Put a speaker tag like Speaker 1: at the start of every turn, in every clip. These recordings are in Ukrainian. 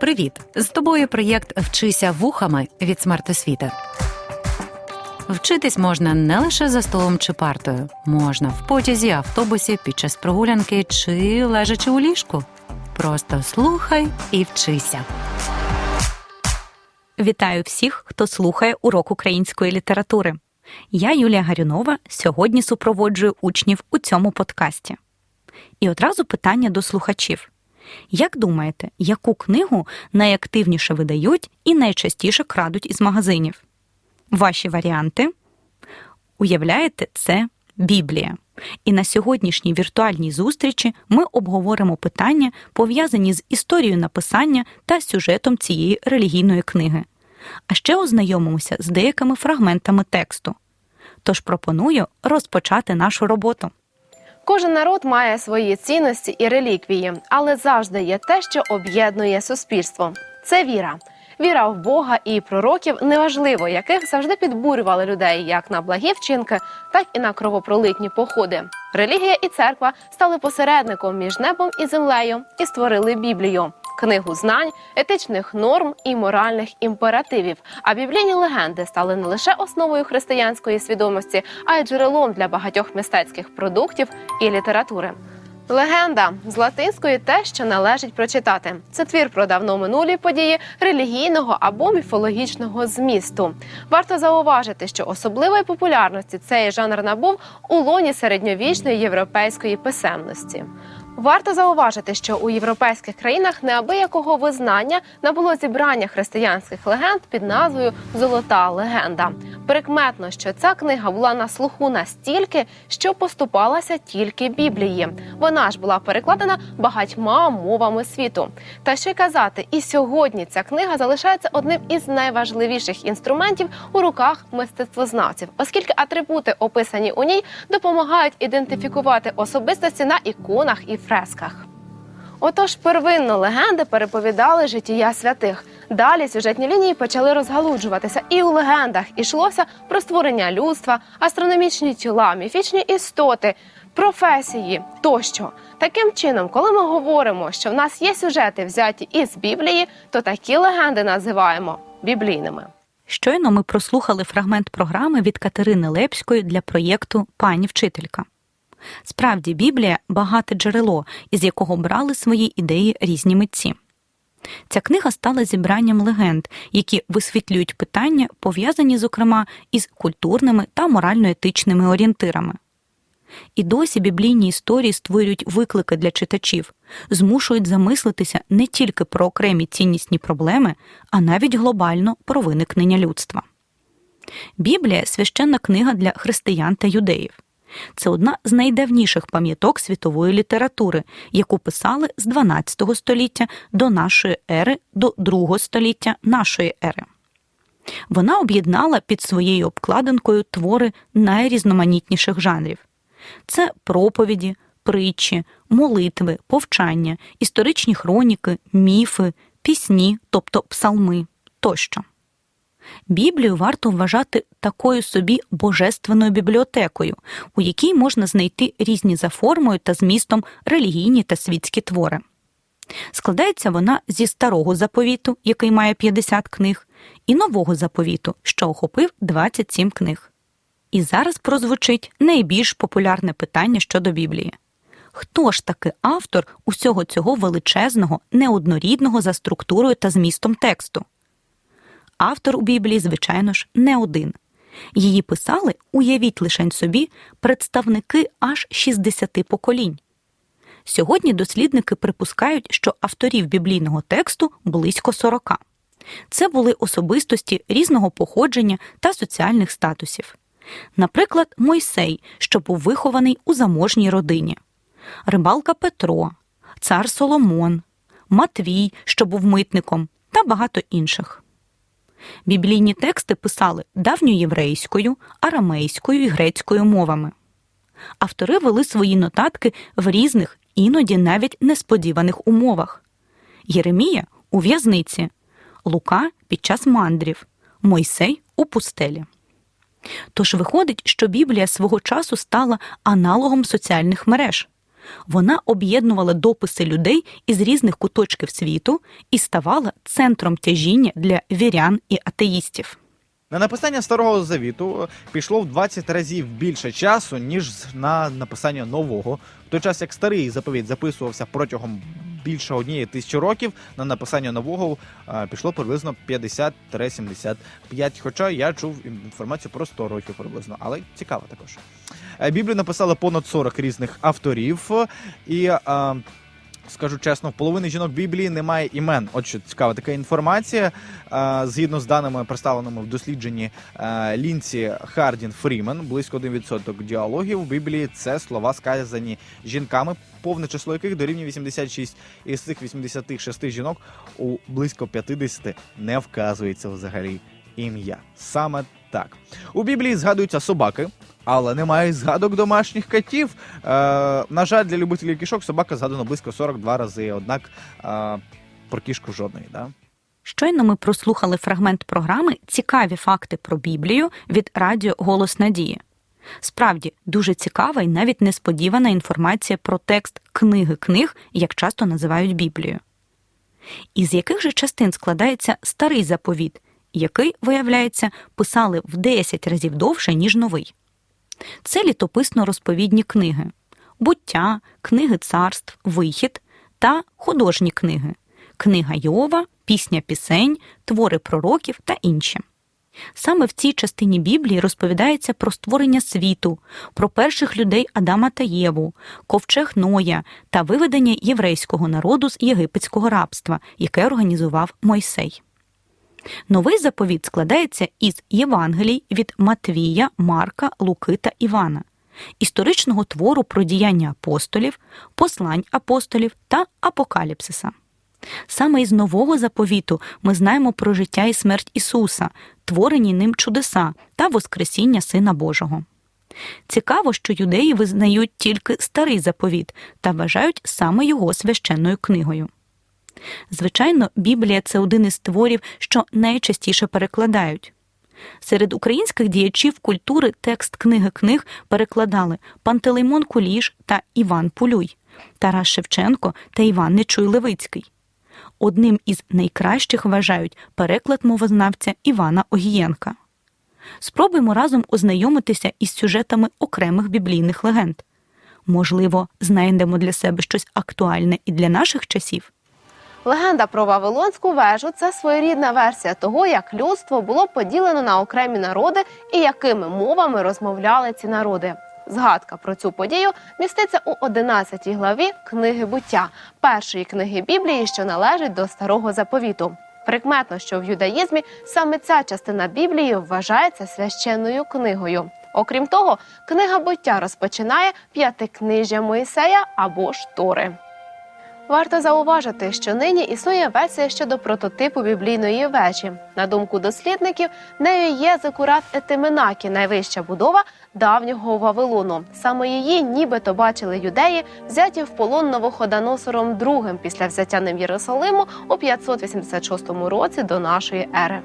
Speaker 1: Привіт! З тобою проєкт Вчися вухами від смертосвіти. Вчитись можна не лише за столом чи партою, можна в потязі, автобусі, під час прогулянки чи лежачи у ліжку. Просто слухай і вчися.
Speaker 2: Вітаю всіх, хто слухає урок української літератури. Я Юлія Гарюнова сьогодні супроводжую учнів у цьому подкасті. І одразу питання до слухачів: як думаєте, яку книгу найактивніше видають і найчастіше крадуть із магазинів? Ваші варіанти? Уявляєте, це Біблія. І на сьогоднішній віртуальній зустрічі ми обговоримо питання, пов'язані з історією написання та сюжетом цієї релігійної книги. А ще ознайомимося з деякими фрагментами тексту. Тож пропоную розпочати нашу роботу.
Speaker 3: Кожен народ має свої цінності і реліквії, але завжди є те, що об'єднує суспільство. Це віра. Віра в Бога і пророків, неважливо, яких завжди підбурювали людей як на благі вчинки, так і на кровопролитні походи. Релігія і церква стали посередником між небом і землею і створили Біблію, книгу знань, етичних норм і моральних імперативів. А біблійні легенди стали не лише основою християнської свідомості, а й джерелом для багатьох мистецьких продуктів і літератури. Легенда з латинської те, що належить прочитати. Це твір про давно минулі події релігійного або міфологічного змісту. Варто зауважити, що особливої популярності цей жанр набув у лоні середньовічної європейської писемності. Варто зауважити, що у європейських країнах неабиякого визнання набуло зібрання християнських легенд під назвою Золота легенда. Прикметно, що ця книга була на слуху настільки, що поступалася тільки Біблії. Вона ж була перекладена багатьма мовами світу. Та що й казати, і сьогодні ця книга залишається одним із найважливіших інструментів у руках мистецтвознавців, оскільки атрибути, описані у ній, допомагають ідентифікувати особистості на іконах і фресках. Отож, первинно легенди переповідали життя святих. Далі сюжетні лінії почали розгалуджуватися, і у легендах ішлося про створення людства, астрономічні тіла, міфічні істоти, професії тощо. Таким чином, коли ми говоримо, що в нас є сюжети взяті із Біблії, то такі легенди називаємо біблійними.
Speaker 2: Щойно ми прослухали фрагмент програми від Катерини Лепської для проєкту Пані вчителька. Справді, Біблія багате джерело, із якого брали свої ідеї різні митці. Ця книга стала зібранням легенд, які висвітлюють питання, пов'язані, зокрема, із культурними та морально-етичними орієнтирами. І досі біблійні історії створюють виклики для читачів, змушують замислитися не тільки про окремі ціннісні проблеми, а навіть глобально про виникнення людства. Біблія священна книга для християн та юдеїв. Це одна з найдавніших пам'яток світової літератури, яку писали з 12 століття до нашої ери до 2 століття нашої ери. Вона об'єднала під своєю обкладинкою твори найрізноманітніших жанрів. Це проповіді, притчі, молитви, повчання, історичні хроніки, міфи, пісні, тобто псалми тощо. Біблію варто вважати такою собі божественною бібліотекою, у якій можна знайти різні за формою та змістом релігійні та світські твори. Складається вона зі старого заповіту, який має 50 книг, і нового заповіту, що охопив 27 книг. І зараз прозвучить найбільш популярне питання щодо Біблії. Хто ж таки автор усього цього величезного, неоднорідного за структурою та змістом тексту? Автор у Біблії, звичайно ж, не один. Її писали, уявіть лишень собі, представники аж 60 поколінь. Сьогодні дослідники припускають, що авторів біблійного тексту близько 40. Це були особистості різного походження та соціальних статусів. Наприклад, Мойсей, що був вихований у заможній родині, рибалка Петро, цар Соломон, Матвій, що був митником, та багато інших. Біблійні тексти писали давньоєврейською, арамейською і грецькою мовами. Автори вели свої нотатки в різних, іноді навіть несподіваних умовах. Єремія у в'язниці, Лука під час мандрів, Мойсей у пустелі. Тож виходить, що Біблія свого часу стала аналогом соціальних мереж. Вона об'єднувала дописи людей із різних куточків світу і ставала центром тяжіння для вірян і атеїстів.
Speaker 4: На написання старого завіту пішло в 20 разів більше часу, ніж на написання нового. В той час як старий заповіт записувався протягом більше однієї тисячі років, на написання нового е, пішло приблизно 50-75. Хоча я чув інформацію про 100 років приблизно, але цікаво також. Е, Біблію написали понад 40 різних авторів, і е, скажу чесно, в половини жінок Біблії немає імен. От що цікава така інформація. Е, Згідно з даними, представленими в дослідженні е, Лінці Хардін Фрімен, близько 1% діалогів в Біблії це слова сказані жінками, повне число яких дорівнює 86. І з цих 86 жінок у близько 50 не вказується взагалі ім'я. Саме так. У Біблії згадуються собаки, але немає згадок домашніх котів. Е, на жаль, для любителів кішок собака згадано близько 42 рази. Однак е, про кішку жодної. Да?
Speaker 2: Щойно ми прослухали фрагмент програми Цікаві факти про Біблію від радіо Голос Надії. Справді дуже цікава і навіть несподівана інформація про текст книги книг, як часто називають Біблію. Із яких же частин складається старий заповіт, який, виявляється, писали в 10 разів довше, ніж новий. Це літописно розповідні книги, буття, книги царств, вихід та художні книги, книга Йова, пісня пісень, твори пророків та інші. Саме в цій частині Біблії розповідається про створення світу, про перших людей Адама та Єву, ковчег Ноя та виведення єврейського народу з єгипетського рабства, яке організував Мойсей. Новий заповіт складається із Євангелій від Матвія, Марка, Луки та Івана, історичного твору про діяння апостолів, послань апостолів та апокаліпсиса. Саме із нового заповіту ми знаємо про життя і смерть Ісуса, творені ним чудеса та Воскресіння Сина Божого. Цікаво, що юдеї визнають тільки старий заповіт та вважають саме його священною книгою. Звичайно, Біблія це один із творів, що найчастіше перекладають. Серед українських діячів культури текст книги книг перекладали Пантелеймон Куліш та Іван Пулюй, Тарас Шевченко та Іван Нечуй Левицький. Одним із найкращих вважають переклад мовознавця Івана Огієнка. Спробуємо разом ознайомитися із сюжетами окремих біблійних легенд. Можливо, знайдемо для себе щось актуальне і для наших часів.
Speaker 3: Легенда про Вавилонську вежу це своєрідна версія того, як людство було поділено на окремі народи і якими мовами розмовляли ці народи. Згадка про цю подію міститься у 11 главі книги буття, першої книги Біблії, що належить до старого заповіту. Прикметно, що в юдаїзмі саме ця частина Біблії вважається священною книгою. Окрім того, книга буття розпочинає п'ятикнижжя Моїсея або ж Тори. Варто зауважити, що нині існує версія щодо прототипу біблійної вежі. На думку дослідників, нею є Зекурат Етименакі, найвища будова давнього Вавилону. Саме її нібито бачили юдеї, взяті в полон Новоходоносором II після взяття ним Єрусалиму у 586 році до нашої ери.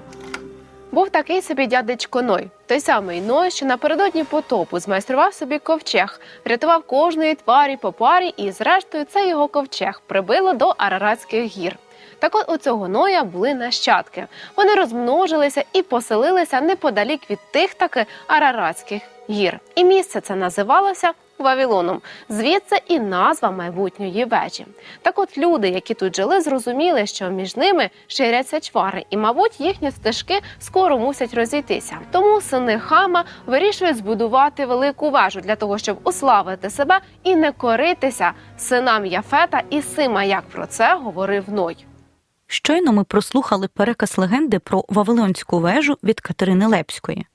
Speaker 3: Був такий собі дядечко Ной, той самий Ной, що напередодні потопу змайстрував собі ковчег, врятував кожної тварі по парі, і, зрештою, цей його ковчег прибило до Араратських гір. Так от у цього Ноя були нащадки. Вони розмножилися і поселилися неподалік від тих таки Араратських гір. І місце це називалося Вавилоном. Звідси і назва майбутньої вежі. Так от люди, які тут жили, зрозуміли, що між ними ширяться чвари, і, мабуть, їхні стежки скоро мусять розійтися. Тому сини хама вирішують збудувати велику вежу для того, щоб уславити себе і не коритися синам Яфета і Сима, як про це говорив Ной.
Speaker 2: Щойно ми прослухали переказ легенди про Вавилонську вежу від Катерини Лепської.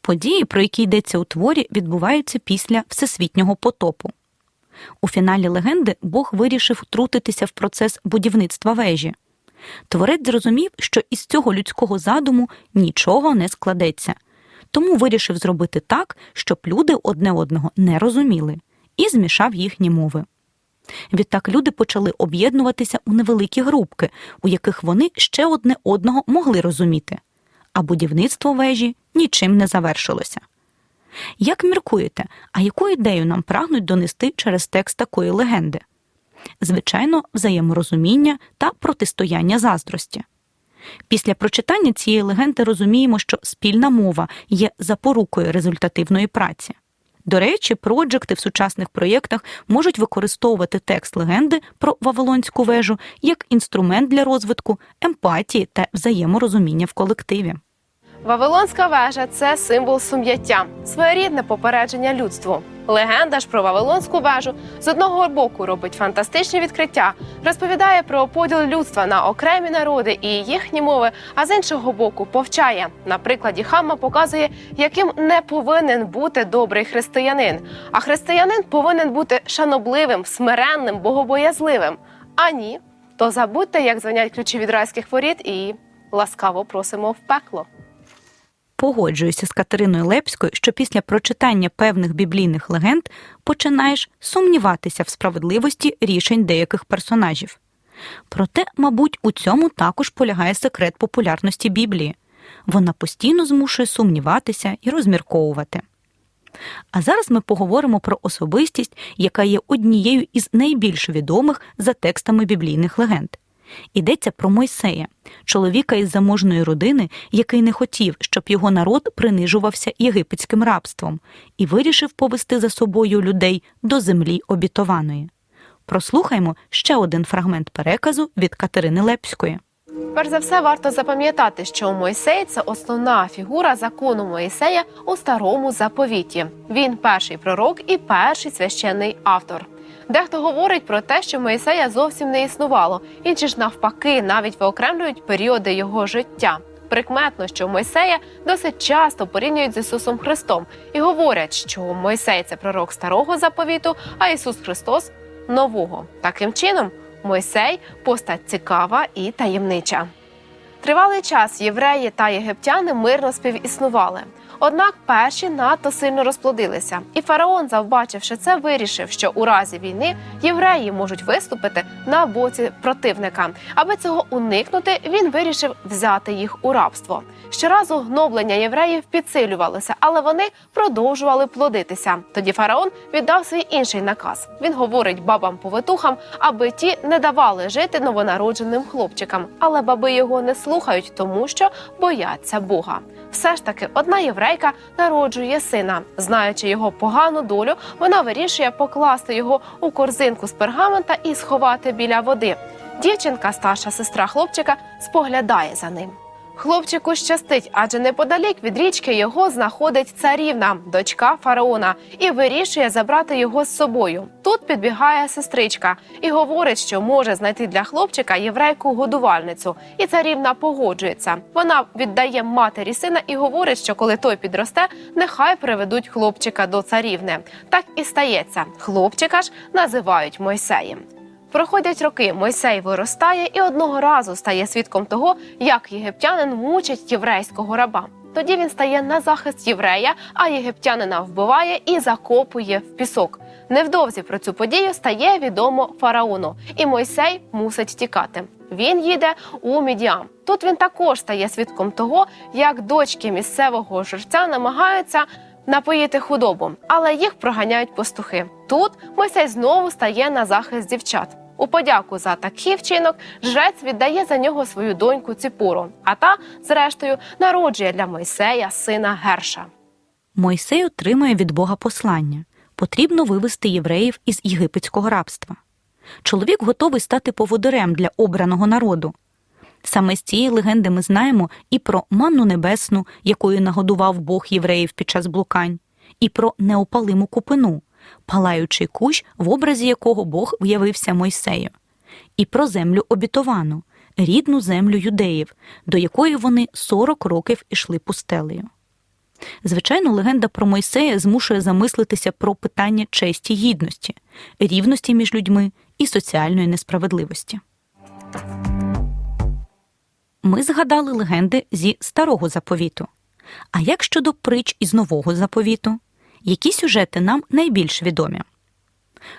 Speaker 2: Події, про які йдеться у творі, відбуваються після всесвітнього потопу. У фіналі легенди Бог вирішив втрутитися в процес будівництва вежі. Творець зрозумів, що із цього людського задуму нічого не складеться, тому вирішив зробити так, щоб люди одне одного не розуміли, і змішав їхні мови. Відтак люди почали об'єднуватися у невеликі групки, у яких вони ще одне одного могли розуміти, а будівництво вежі нічим не завершилося. Як міркуєте, а яку ідею нам прагнуть донести через текст такої легенди? Звичайно, взаєморозуміння та протистояння заздрості. Після прочитання цієї легенди розуміємо, що спільна мова є запорукою результативної праці. До речі, проджекти в сучасних проєктах можуть використовувати текст легенди про Вавилонську вежу як інструмент для розвитку емпатії та взаєморозуміння в колективі.
Speaker 3: Вавилонська вежа це символ сум'яття, своєрідне попередження людству. Легенда ж про Вавилонську вежу з одного боку робить фантастичні відкриття, розповідає про поділ людства на окремі народи і їхні мови, а з іншого боку повчає. На прикладі Хамма показує, яким не повинен бути добрий християнин. А християнин повинен бути шанобливим, смиренним, богобоязливим. А ні, то забудьте, як звенять ключі від райських воріт, і ласкаво просимо в пекло.
Speaker 2: Погоджуюся з Катериною Лепською, що після прочитання певних біблійних легенд починаєш сумніватися в справедливості рішень деяких персонажів. Проте, мабуть, у цьому також полягає секрет популярності Біблії. Вона постійно змушує сумніватися і розмірковувати. А зараз ми поговоримо про особистість, яка є однією із найбільш відомих за текстами біблійних легенд. Йдеться про Мойсея, чоловіка із заможної родини, який не хотів, щоб його народ принижувався єгипетським рабством, і вирішив повести за собою людей до землі обітованої. Прослухаймо ще один фрагмент переказу від Катерини Лепської.
Speaker 3: Перш за все, варто запам'ятати, що Мойсей це основна фігура закону Моїсея у старому заповіті. Він перший пророк і перший священний автор. Дехто говорить про те, що Моїсея зовсім не існувало, інші ж навпаки навіть виокремлюють періоди його життя. Прикметно, що Мойсея досить часто порівнюють з Ісусом Христом і говорять, що Мойсей це пророк старого заповіту, а Ісус Христос нового. Таким чином, Мойсей постать цікава і таємнича. Тривалий час євреї та єгиптяни мирно співіснували. Однак перші надто сильно розплодилися, і фараон, завбачивши це, вирішив, що у разі війни євреї можуть виступити на боці противника. Аби цього уникнути, він вирішив взяти їх у рабство. Щоразу гноблення євреїв підсилювалося, але вони продовжували плодитися. Тоді фараон віддав свій інший наказ. Він говорить бабам-повитухам, аби ті не давали жити новонародженим хлопчикам, але баби його не слухають, тому що бояться Бога. Все ж таки, одна єврейка народжує сина. Знаючи його погану долю, вона вирішує покласти його у корзинку з пергамента і сховати біля води. Дівчинка, старша сестра хлопчика, споглядає за ним. Хлопчику щастить, адже неподалік від річки його знаходить царівна, дочка фараона, і вирішує забрати його з собою. Тут підбігає сестричка і говорить, що може знайти для хлопчика єврейку годувальницю. І царівна погоджується. Вона віддає матері сина і говорить, що коли той підросте, нехай приведуть хлопчика до царівни. Так і стається. Хлопчика ж називають Мойсеєм. Проходять роки, Мойсей виростає і одного разу стає свідком того, як єгиптянин мучить єврейського раба. Тоді він стає на захист єврея, а єгиптянина вбиває і закопує в пісок. Невдовзі про цю подію стає відомо фараону, і Мойсей мусить тікати. Він їде у Мідіам. Тут він також стає свідком того, як дочки місцевого жерця намагаються напоїти худобу, але їх проганяють пастухи. Тут Мойсей знову стає на захист дівчат. У подяку за такий вчинок жрець віддає за нього свою доньку Ціпуру, а та, зрештою, народжує для Мойсея сина Герша.
Speaker 2: Мойсей отримує від Бога послання потрібно вивести євреїв із єгипетського рабства. Чоловік готовий стати поводирем для обраного народу. Саме з цієї легенди ми знаємо і про манну небесну, якою нагодував Бог євреїв під час блукань, і про неопалиму купину, палаючий кущ, в образі якого Бог виявився Мойсею, і про землю обітовану, рідну землю юдеїв, до якої вони 40 років ішли пустелею. Звичайно, легенда про Мойсея змушує замислитися про питання честі гідності, рівності між людьми і соціальної несправедливості. Ми згадали легенди зі старого заповіту. А як щодо притч із нового заповіту? Які сюжети нам найбільш відомі?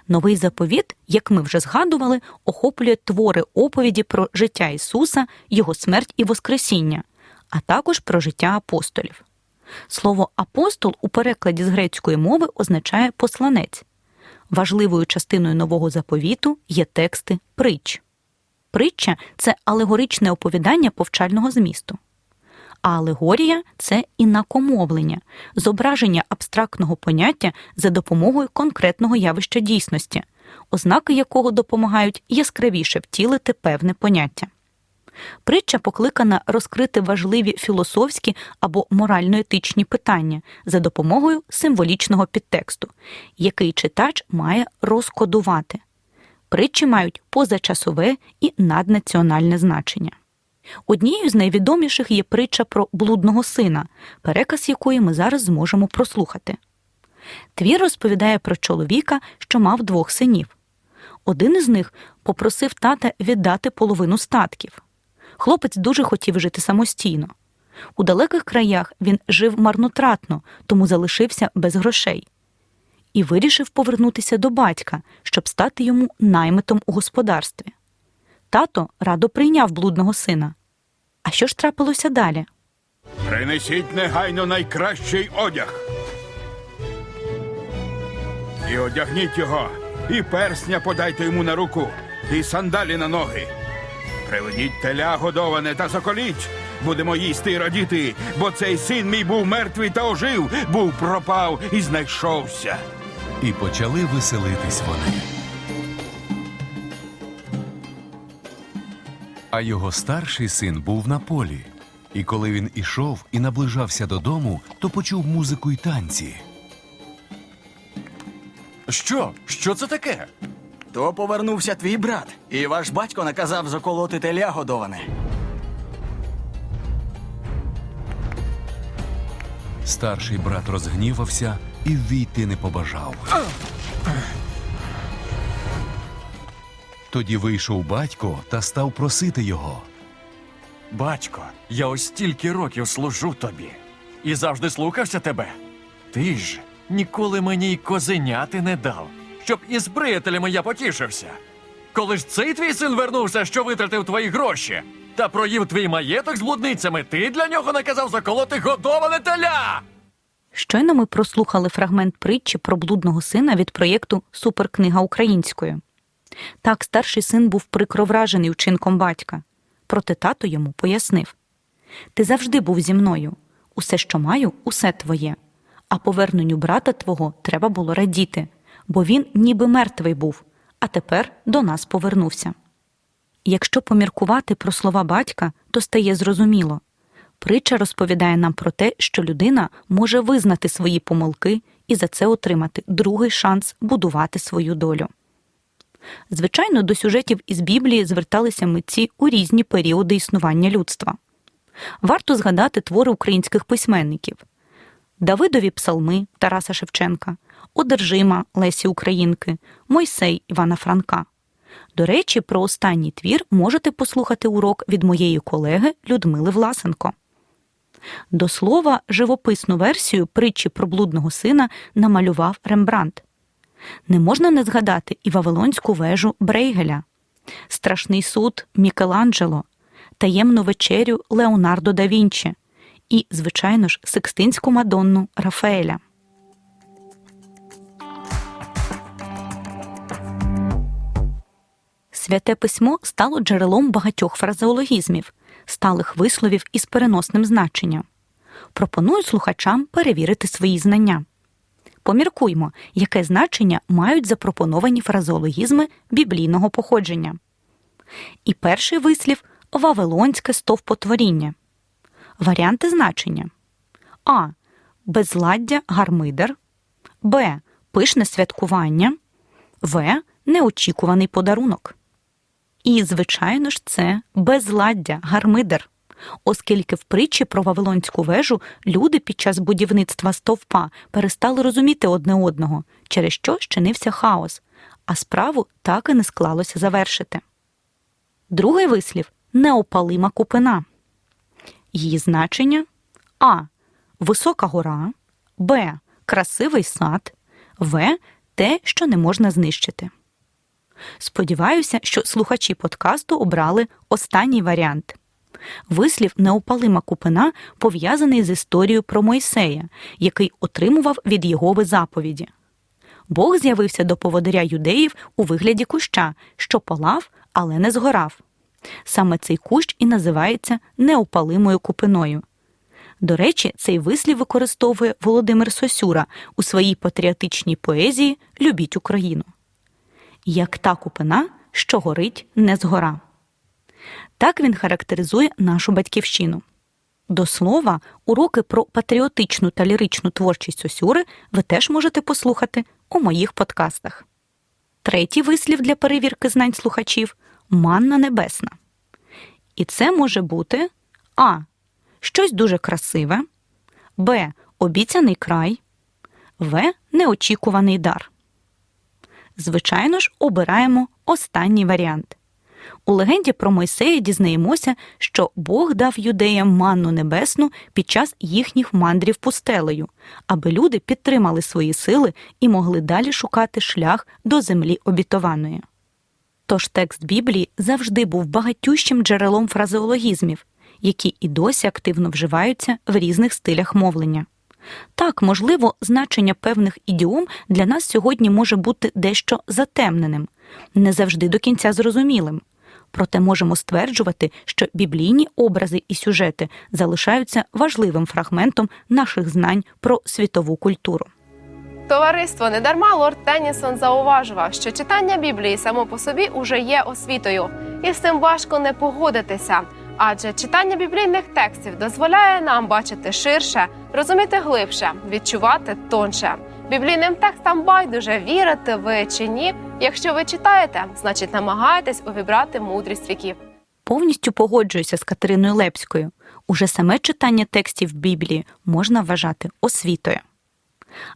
Speaker 2: Новий заповіт, як ми вже згадували, охоплює твори оповіді про життя Ісуса, Його смерть і Воскресіння, а також про життя апостолів. Слово апостол у перекладі з грецької мови означає посланець. Важливою частиною нового заповіту є тексти притч. Притча це алегоричне оповідання повчального змісту. А алегорія це інакомовлення, зображення абстрактного поняття за допомогою конкретного явища дійсності, ознаки якого допомагають яскравіше втілити певне поняття. Притча покликана розкрити важливі філософські або морально-етичні питання за допомогою символічного підтексту, який читач має розкодувати. Притчі мають позачасове і наднаціональне значення. Однією з найвідоміших є притча про блудного сина, переказ якої ми зараз зможемо прослухати. Твір розповідає про чоловіка, що мав двох синів. Один із них попросив тата віддати половину статків. Хлопець дуже хотів жити самостійно. У далеких краях він жив марнотратно, тому залишився без грошей. І вирішив повернутися до батька, щоб стати йому наймитом у господарстві. Тато радо прийняв блудного сина. А що ж трапилося далі?
Speaker 5: Принесіть негайно найкращий одяг. І одягніть його, і персня подайте йому на руку, і сандалі на ноги. Приведіть теля годоване та заколіть. Будемо їсти і радіти, бо цей син мій був мертвий та ожив, був пропав і знайшовся.
Speaker 6: І почали веселитись вони. А його старший син був на полі. І коли він ішов і наближався додому, то почув музику й танці.
Speaker 7: Що? Що це таке?
Speaker 8: То повернувся твій брат, і ваш батько наказав заколоти теля годоване.
Speaker 6: Старший брат розгнівався і ввійти не побажав. Тоді вийшов батько та став просити його.
Speaker 7: Батько, я ось стільки років служу тобі і завжди слухався тебе. Ти ж ніколи мені й козеняти не дав, щоб із приятелями я потішився. Коли ж цей твій син вернувся, що витратив твої гроші, та проїв твій маєток з блудницями, ти для нього наказав заколоти годоване теля.
Speaker 2: Щойно ми прослухали фрагмент притчі про блудного сина від проєкту Суперкнига українською. Так, старший син був прикро вражений вчинком батька. Проте тато йому пояснив: Ти завжди був зі мною. Усе, що маю, усе твоє. А поверненню брата твого треба було радіти, бо він ніби мертвий був, а тепер до нас повернувся. Якщо поміркувати про слова батька, то стає зрозуміло. Притча розповідає нам про те, що людина може визнати свої помилки і за це отримати другий шанс будувати свою долю. Звичайно, до сюжетів із Біблії зверталися митці у різні періоди існування людства. Варто згадати твори українських письменників Давидові псалми Тараса Шевченка, Одержима Лесі Українки, Мойсей Івана Франка. До речі, про останній твір можете послухати урок від моєї колеги Людмили Власенко. До слова, живописну версію притчі про блудного сина намалював Рембрандт. Не можна не згадати і Вавилонську вежу Брейгеля, Страшний суд Мікеланджело, Таємну вечерю Леонардо да Вінчі і, звичайно ж, Сикстинську Мадонну Рафаеля. Святе письмо стало джерелом багатьох фразеологізмів, сталих висловів із переносним значенням. Пропоную слухачам перевірити свої знання. Поміркуймо, яке значення мають запропоновані фразеологізми біблійного походження. І перший вислів Вавилонське стовпотворіння. Варіанти значення А. Безладдя гармидер, Б. Пишне святкування, В. Неочікуваний подарунок. І, звичайно ж, це безладдя гармидер оскільки в притчі про Вавилонську вежу люди під час будівництва стовпа перестали розуміти одне одного, через що щинився хаос, а справу так і не склалося завершити. Другий вислів неопалима купина. Її значення А. Висока гора, Б. Красивий сад, В. Те, що не можна знищити. Сподіваюся, що слухачі подкасту обрали останній варіант. Вислів неопалима купина пов'язаний з історією про Мойсея, який отримував від Єгови заповіді. Бог з'явився до поводиря юдеїв у вигляді куща, що палав, але не згорав. Саме цей кущ і називається неопалимою купиною. До речі, цей вислів використовує Володимир Сосюра у своїй патріотичній поезії Любіть Україну. Як та купина, що горить, не згора. Так він характеризує нашу батьківщину. До слова, уроки про патріотичну та ліричну творчість Сосюри ви теж можете послухати у моїх подкастах. Третій вислів для перевірки знань слухачів манна небесна. І це може бути А. Щось дуже красиве, Б. Обіцяний край, В. Неочікуваний дар. Звичайно ж, обираємо останній варіант. У легенді про Мойсея дізнаємося, що Бог дав юдеям манну небесну під час їхніх мандрів пустелею, аби люди підтримали свої сили і могли далі шукати шлях до землі обітованої. Тож текст Біблії завжди був багатющим джерелом фразеологізмів, які і досі активно вживаються в різних стилях мовлення. Так, можливо, значення певних ідіом для нас сьогодні може бути дещо затемненим, не завжди до кінця зрозумілим. Проте можемо стверджувати, що біблійні образи і сюжети залишаються важливим фрагментом наших знань про світову культуру.
Speaker 3: Товариство недарма лорд Теннісон зауважував, що читання Біблії само по собі уже є освітою, і з цим важко не погодитися. Адже читання біблійних текстів дозволяє нам бачити ширше, розуміти глибше, відчувати тонше. Біблійним текстам байдуже вірите ви чи ні. Якщо ви читаєте, значить намагаєтесь увібрати мудрість віків.
Speaker 2: Повністю погоджуюся з Катериною Лепською. Уже саме читання текстів Біблії можна вважати освітою.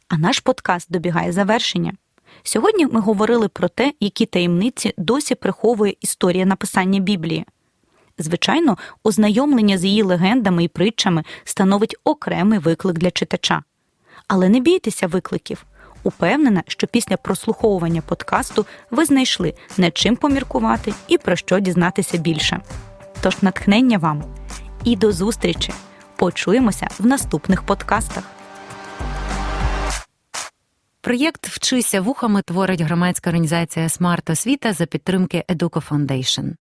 Speaker 2: А наш подкаст добігає завершення. Сьогодні ми говорили про те, які таємниці досі приховує історія написання Біблії. Звичайно, ознайомлення з її легендами і притчами становить окремий виклик для читача. Але не бійтеся викликів. Упевнена, що після прослуховування подкасту ви знайшли над чим поміркувати і про що дізнатися більше. Тож натхнення вам і до зустрічі! Почуємося в наступних подкастах.
Speaker 1: Проєкт Вчися вухами творить громадська організація Смарт Освіта за підтримки Educo Foundation.